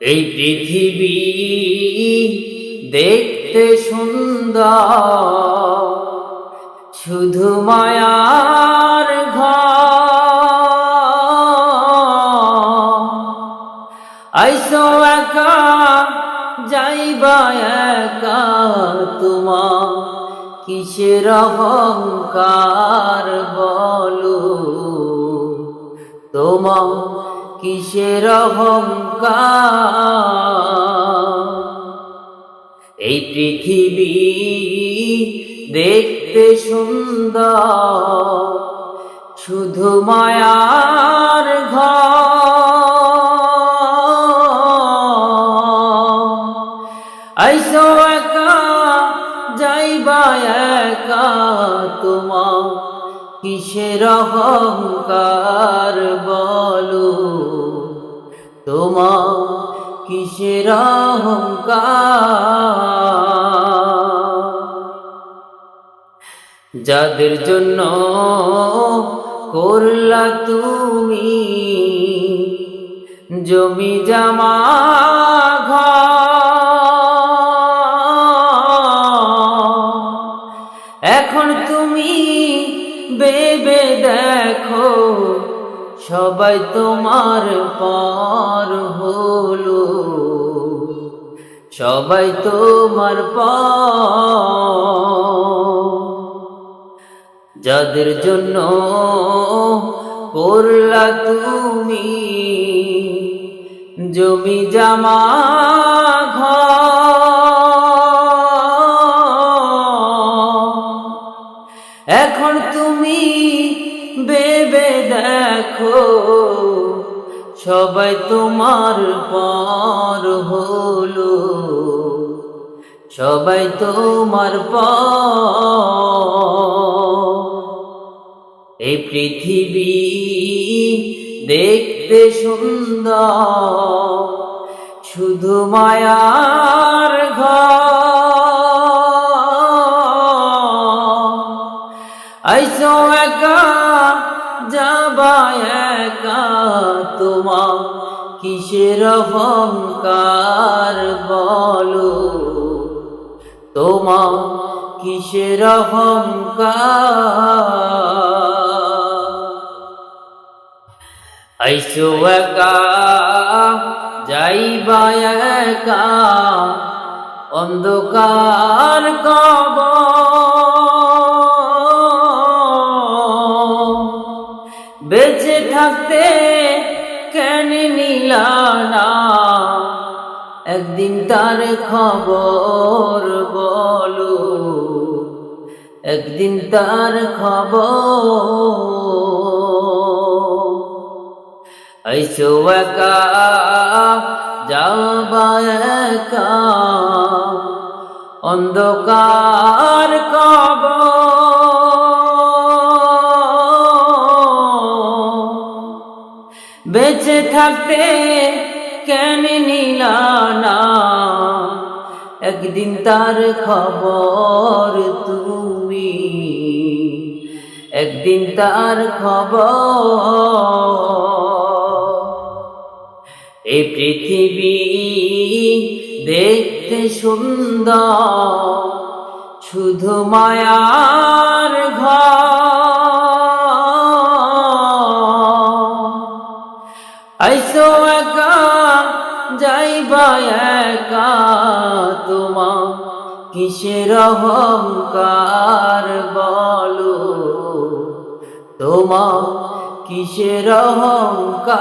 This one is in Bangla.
এই পৃথিবী দেখতে সুন্দর, শুধু মায়ার ঘর। আইসো একা, যাইবা একা তোমা কিসের অহংকার বলো? তোমা কিসের অহংকার? এই পৃথিবী দেখতে সুন্দর শুধু মায়ার একা যাইবা একা তোমা কিসের অহংকার বলো তোমা কিসের অহংকার যাদের জন্য করলা তুমি জমি জামা ঘর। বেবে দেখো সবাই তোমার পর হলো। সবাই তোমার যাদের জন্য করলা তুমি জমি জামা তুমি বেবে দেখো, সবাই তোমার পর হলো। সবাই তোমার এই পৃথিবী দেখতে সুন্দর, শুধু মায়ার ঘর। আইসো একা, যাবা একা তোমা কিসের অহংকার বলো? তোমা কিসের অহংকার? আইসো একা, যাইবা একা, অন্ধকার কব বেঁচে থাকতে কেন নিলানা একদিন তার খবর বলো, একদিন তার খবর। একা যাবা একা, অন্ধকার কব বেঁচে থাকতে কেন নিল না? একদিন তার খবর তুমি, একদিন তার খবর। এই পৃথিবী দেখতে সুন্দর, শুধু মায়ার যাইবা একা তোমা কিসের অহংকার বলো? তোমা কিসের অহংকার?